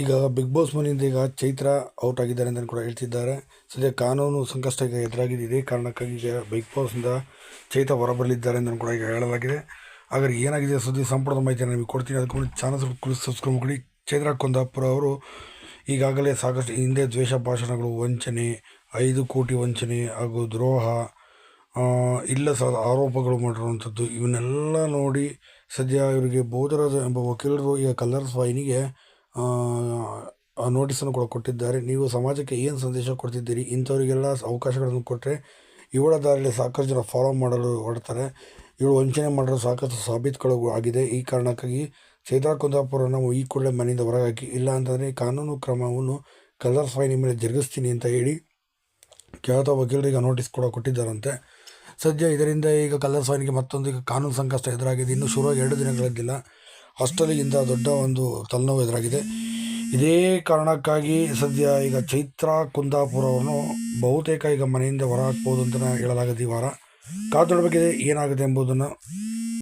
ಈಗ big boss ಮನೆಯಿಂದ ಈಗ ಚೈತ್ರ ಔಟ್ ಆಗಿದ್ದಾರೆ ಅಂತ ಕೂಡ ಹೇಳ್ತಿದ್ದಾರೆ. ಸದ್ಯ ಕಾನೂನು ಸಂಕಷ್ಟ ಈಗ ಎದುರಾಗಿದೆ ಇದೇ ಕಾರಣಕ್ಕಾಗಿ ಈಗ ಬಿಗ್ ಬಾಸ್ನಿಂದ ಚೈತ್ರ ಹೊರಬರಲಿದ್ದಾರೆ ಅಂತ ಕೂಡ ಈಗ ಹೇಳಲಾಗಿದೆ. ಹಾಗಾದ್ರೆ ಏನಾಗಿದೆ ಸುದ್ದಿ ಸಂಪೂರ್ಣ ಮಾಹಿತಿ ನಿಮಗೆ ಕೊಡ್ತೀನಿ. ಅದಕ್ಕೆ ಚಾನಲ್ ಸಬ್ಸ್ಕ್ರೈಬ್ ಮಾಡಿ ಚೈತ್ರ ಕುಂದಾಪುರ ಅವರು ಈಗಾಗಲೇ ಸಾಕಷ್ಟು ಹಿಂದೆ ದ್ವೇಷ ಭಾಷಣಗಳು, ವಂಚನೆ, ಐದು ಕೋಟಿ ವಂಚನೆ ಹಾಗೂ ದ್ರೋಹ ಇಲ್ಲ ಸಹ ಆರೋಪಗಳು ಮಾಡಿರುವಂಥದ್ದು. ಇವನ್ನೆಲ್ಲ ನೋಡಿ ಸದ್ಯ ಇವರಿಗೆ ಬೋಧರಾಜ ಎಂಬ ವಕೀಲರು, ಈಗ ಕಲ್ಲರ್ಸ್ ವಾಹಿನಿಗೆ ನೋಟಿಸನ್ನು ಕೂಡ ಕೊಟ್ಟಿದ್ದಾರೆ. ನೀವು ಸಮಾಜಕ್ಕೆ ಏನು ಸಂದೇಶ ಕೊಡ್ತಿದ್ದೀರಿ? ಇಂಥವರಿಗೆಲ್ಲ ಅವಕಾಶಗಳನ್ನು ಕೊಟ್ಟರೆ ಇವಳ ದಾರಿಯಲ್ಲಿ ಸಾಕಷ್ಟು ಜನ ಫಾಲೋ ಮಾಡಲು ಹೊರಡ್ತಾರೆ. ಇವಳು ವಂಚನೆ ಮಾಡಲು ಸಾಕಷ್ಟು ಸಾಬೀತುಗಳು ಆಗಿದೆ. ಈ ಕಾರಣಕ್ಕಾಗಿ ಸೀತಾ ಕುಂದಾಪುರ ನಾವು ಈ ಕೂಡಲೇ ಮನೆಯಿಂದ ಹೊರಗಾಕಿ ಇಲ್ಲ ಅಂತಂದರೆ ಕಾನೂನು ಕ್ರಮವನ್ನು ಕಲ್ಲರ್ಸ್ ವಾಹಿನಿ ಮೇಲೆ ಜರುಗಿಸ್ತೀನಿ ಅಂತ ಹೇಳಿ ಖ್ಯಾತ ವಕೀಲರಿಗೆ ನೋಟಿಸ್ ಕೂಡ ಕೊಟ್ಟಿದ್ದಾರಂತೆ. ಸದ್ಯ ಇದರಿಂದ ಈಗ ಕಲ್ಲರ್ಸ್ ವಾಹಿನಿಗೆ ಮತ್ತೊಂದು ಕಾನೂನು ಸಂಕಷ್ಟ ಎದುರಾಗಿದೆ. ಇನ್ನೂ ಶುರುವಾಗಿ ಎರಡು ದಿನಗಳದ್ದಿಲ್ಲ. ಅಷ್ಟರಲ್ಲಿಂದ ದೊಡ್ಡ ಒಂದು ತಲೆನೋವು ಎದುರಾಗಿದೆ. ಇದೇ ಕಾರಣಕ್ಕಾಗಿ ಸದ್ಯ ಈಗ ಚೈತ್ರ ಕುಂದಾಪುರವನ್ನು ಬಹುತೇಕ ಈಗ ಮನೆಯಿಂದ ಹೊರ ಹಾಕ್ಬೋದು ಅಂತ ಈ ವಾರ. ಕಾದೊಡಬೇಕಿದೆ ಏನಾಗುತ್ತೆ ಎಂಬುದನ್ನು.